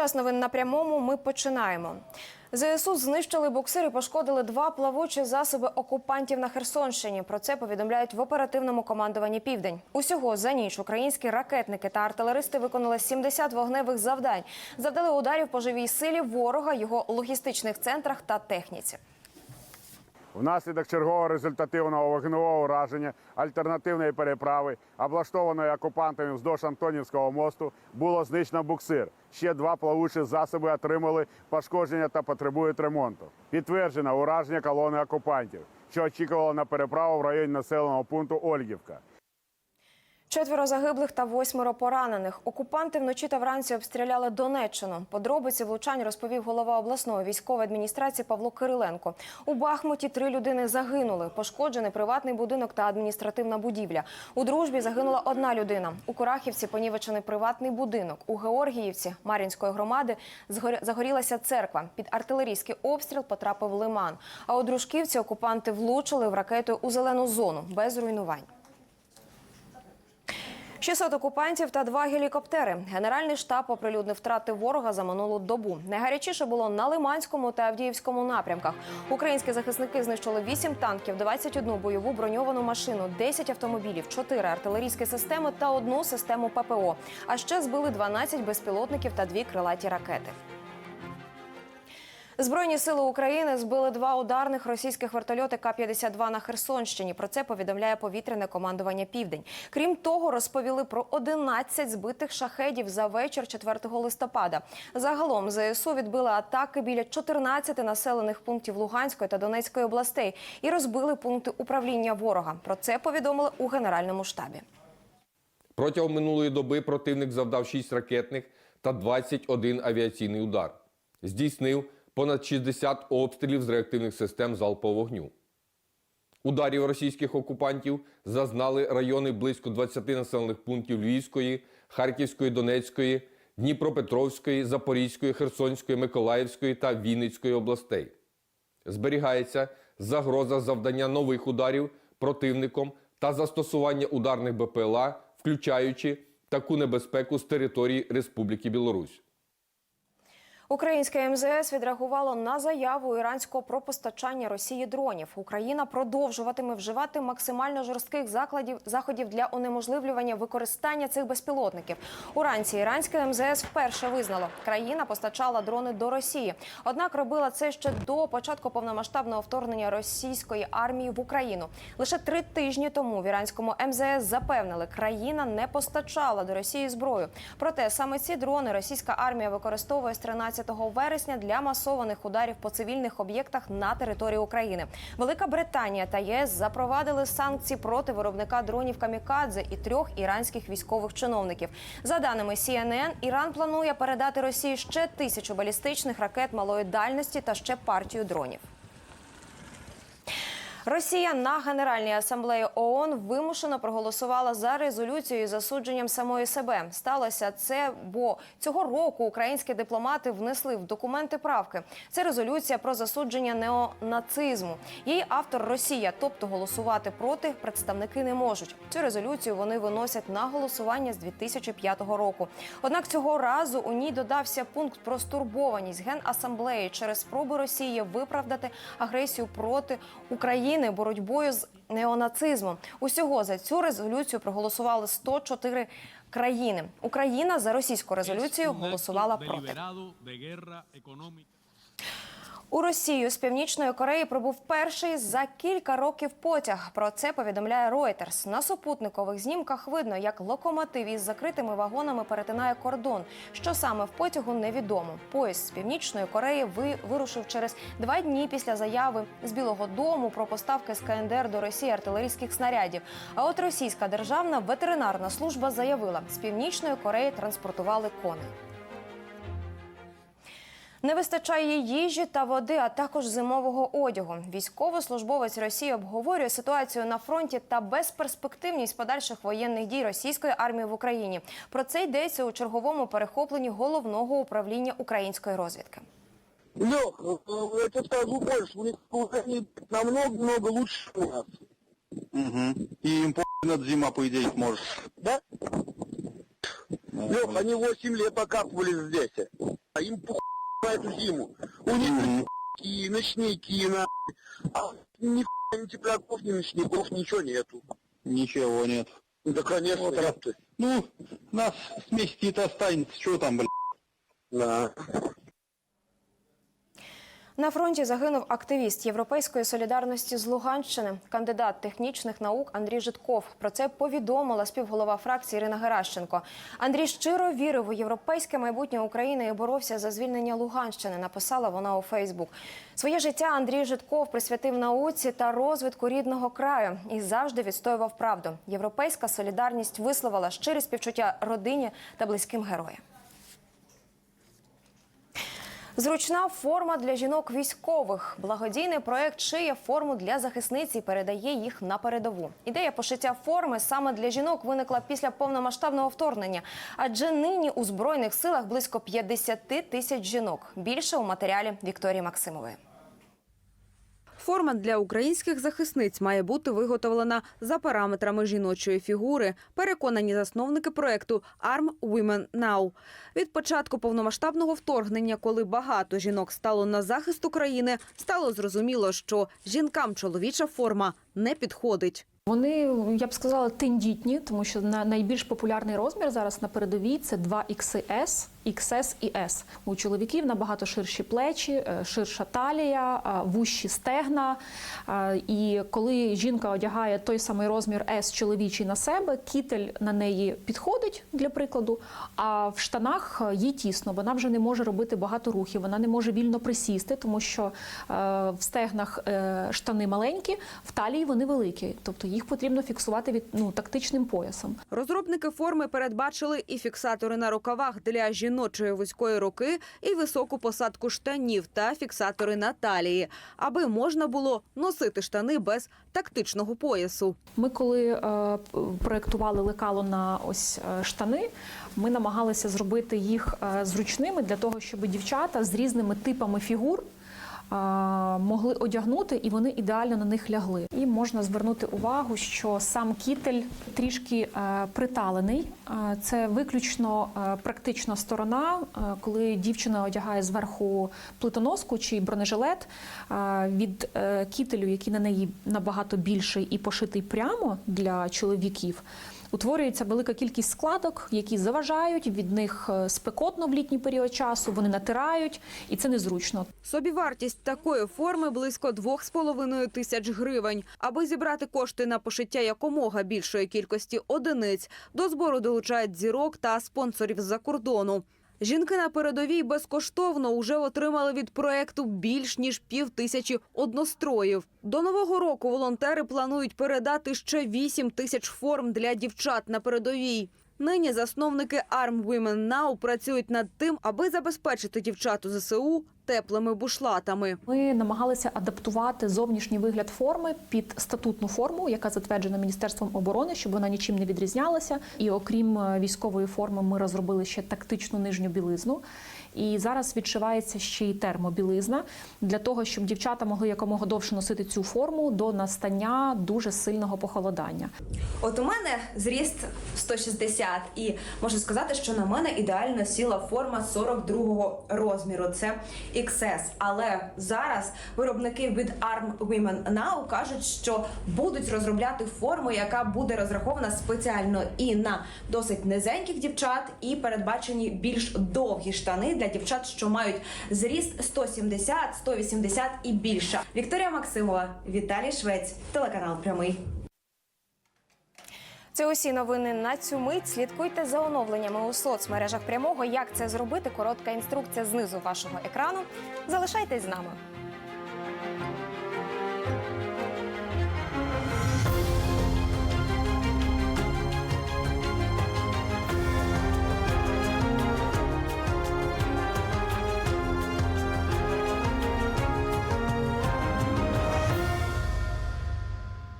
Час новин на прямому. Ми починаємо. ЗСУ знищили буксир і пошкодили два плавучі засоби окупантів на Херсонщині. Про це повідомляють в оперативному командуванні Південь. Усього за ніч українські ракетники та артилеристи виконали 70 вогневих завдань. Завдали ударів по живій силі ворога, його логістичних центрах та техніці. Внаслідок чергового результативного вогневого ураження альтернативної переправи, облаштованої окупантами вздовж Антонівського мосту, було знищено буксир. Ще два плавучі засоби отримали пошкодження та потребують ремонту. Підтверджено ураження колони окупантів, що очікувало на переправу в районі населеного пункту Ольгівка. Четверо загиблих та восьмеро поранених. Окупанти вночі та вранці обстріляли Донеччину. Подробиці влучань розповів голова обласної військової адміністрації Павло Кириленко. У Бахмуті три людини загинули. Пошкоджений приватний будинок та адміністративна будівля. У дружбі загинула одна людина. У Курахівці понівечений приватний будинок. У Георгіївці Мар'їнської громади загорілася церква. Під артилерійський обстріл потрапив лиман. А у Дружківці окупанти влучили в ракету у зелену зону без руйнувань. 600 окупантів та два гелікоптери. Генеральний штаб оприлюднив втрати ворога за минулу добу. Найгарячіше було на Лиманському та Авдіївському напрямках. Українські захисники знищили 8 танків, 21 бойову броньовану машину, 10 автомобілів, 4 артилерійські системи та одну систему ППО. А ще збили 12 безпілотників та дві крилаті ракети. Збройні сили України збили два ударних російських вертольоти К-52 на Херсонщині. Про це повідомляє повітряне командування Південь. Крім того, розповіли про 11 збитих шахедів за вечір 4 листопада. Загалом ЗСУ відбили атаки біля 14 населених пунктів Луганської та Донецької областей і розбили пункти управління ворога. Про це повідомили у Генеральному штабі. Протягом минулої доби противник завдав 6 ракетних та 21 авіаційний удар. Здійснив понад 60 обстрілів з реактивних систем залпового вогню. Ударів російських окупантів зазнали райони близько 20 населених пунктів Львівської, Харківської, Донецької, Дніпропетровської, Запорізької, Херсонської, Миколаївської та Вінницької областей. Зберігається загроза завдання нових ударів противником та застосування ударних БПЛА, включаючи таку небезпеку з території Республіки Білорусь. Українське МЗС відреагувало на заяву іранського про постачання Росії дронів. Україна продовжуватиме вживати максимально жорстких закладів заходів для унеможливлювання використання цих безпілотників. Уранці іранське МЗС вперше визнало, країна постачала дрони до Росії. Однак робила це ще до початку повномасштабного вторгнення російської армії в Україну. Лише три тижні тому в іранському МЗС запевнили, країна не постачала до Росії зброю. Проте саме ці дрони російська армія використовує з 13 вересня для масованих ударів по цивільних об'єктах на території України. Велика Британія та ЄС запровадили санкції проти виробника дронів Камікадзе і трьох іранських військових чиновників. За даними CNN, Іран планує передати Росії ще тисячу балістичних ракет малої дальності та ще партію дронів. Росія на Генеральній асамблеї ООН вимушено проголосувала за резолюцію засудженням самої себе. Сталося це, бо цього року українські дипломати внесли в документи правки. Це резолюція про засудження неонацизму. Її автор Росія, тобто голосувати проти представники не можуть. Цю резолюцію вони виносять на голосування з 2005 року. Однак цього разу у ній додався пункт про стурбованість генасамблеї через спроби Росії виправдати агресію проти України боротьбою з неонацизмом. Усього за цю резолюцію проголосували 104 країни. Україна за російську резолюцію голосувала проти. У Росію з північної Кореї прибув перший за кілька років потяг. Про це повідомляє Reuters. На супутникових знімках видно, як локомотив із закритими вагонами перетинає кордон. Що саме в потягу невідомо. Поїзд з північної Кореї ви вирушив через два дні після заяви з Білого Дому про поставки з КНДР до Росії артилерійських снарядів. А от російська державна ветеринарна служба заявила, з північної Кореї транспортували коней. Не вистачає їжі та води, а також зимового одягу. Військовослужбовець Росії обговорює ситуацію на фронті та безперспективність подальших воєнних дій російської армії в Україні. Про це йдеться у черговому перехопленні головного управління української розвідки. Лех, э, я тебе скажу больше, у них вооружение намного-много лучше у нас. Угу. И им над зима, по идее, сможешь. Да? Лех, они 8 лет окапывались здесь. а им похуй эту зиму. У них и ночники, на а ни хуя ни тепляков, ни ночников, ничего нету. Ничего нет. Да, конечно, Вот раз. ёпты. Ну, нас с месяца останется, что там, блядь. Да. На фронті загинув активіст Європейської солідарності з Луганщини, кандидат технічних наук Андрій Житков. Про це повідомила співголова фракції Ірина Геращенко. Андрій щиро вірив у європейське майбутнє України і боровся за звільнення Луганщини. Написала вона у Фейсбук. Своє життя Андрій Житков присвятив науці та розвитку рідного краю і завжди відстоював правду. Європейська солідарність висловила щирі співчуття родині та близьким героям. Зручна форма для жінок військових. Благодійний проект шиє форму для захисниць і передає їх на передову. Ідея пошиття форми саме для жінок виникла після повномасштабного вторгнення. Адже нині у збройних силах близько 50 тисяч жінок. Більше у матеріалі Вікторії Максимової. Форма для українських захисниць має бути виготовлена за параметрами жіночої фігури. Переконані засновники проекту Arm Women Now. Від початку повномасштабного вторгнення, коли багато жінок стало на захист України, стало зрозуміло, що жінкам чоловіча форма не підходить. Вони, я б сказала, тендітні, тому що на найбільш популярний розмір зараз на передовій це 2XS, XS і S. У чоловіків набагато ширші плечі, е, ширша талія, е, вущі стегна. Е, І коли жінка одягає той самий розмір S чоловічий на себе, кітель на неї підходить для прикладу. А в штанах їй тісно. Вона вже не може робити багато рухів, вона не може вільно присісти, тому що в стегнах штани маленькі, в талії вони великі. Тобто їх потрібно фіксувати від ну тактичним поясом. Розробники форми передбачили і фіксатори на рукавах для жіночої вузької руки, і високу посадку штанів та фіксатори на талії, аби можна було носити штани без тактичного поясу. Ми коли е, п- проектували лекало на ось е, штани, ми намагалися зробити їх е, зручними для того, щоб дівчата з різними типами фігур. Могли одягнути і вони ідеально на них лягли. І можна звернути увагу, що сам кітель трішки е, приталений. Це виключно е, практична сторона, е, коли дівчина одягає зверху плитоноску чи бронежилет від кітелю, який на неї набагато більший і пошитий прямо для чоловіків. Утворюється велика кількість складок, які заважають від них е, спекотно в літній період часу. Вони натирають, і це незручно. Собівартість такої форми близько 2,5 тисяч гривень. Аби зібрати кошти на пошиття якомога більшої кількості одиниць, до збору долучають зірок та спонсорів з-за кордону. Жінки на передовій безкоштовно уже отримали від проекту більш ніж пів тисячі одностроїв. До нового року волонтери планують передати ще 8 тисяч форм для дівчат на передовій. Нині засновники Arm Women Now працюють над тим, аби забезпечити дівчат у ЗСУ теплими бушлатами. Ми намагалися адаптувати зовнішній вигляд форми під статутну форму, яка затверджена Міністерством оборони, щоб вона нічим не відрізнялася. І окрім е, військової форми, ми розробили ще тактичну нижню білизну. І зараз відшивається ще й термобілизна для того, щоб дівчата могли якомога довше носити цю форму до настання дуже сильного похолодання. От у мене зріст 160, і можу сказати, що на мене ідеально сіла форма 42 розміру. Це XS. Але зараз виробники від Arm Women Now кажуть, що будуть розробляти форму, яка буде розрахована спеціально і на досить низеньких дівчат, і передбачені більш довгі штани для дівчат, що мають зріст 170, 180 і більше. Вікторія Максимова, Віталій Швець, телеканал Прямий. Це усі новини на цю мить. Слідкуйте за оновленнями у соцмережах прямого. Як це зробити? Коротка інструкція знизу вашого екрану. Залишайтесь з нами.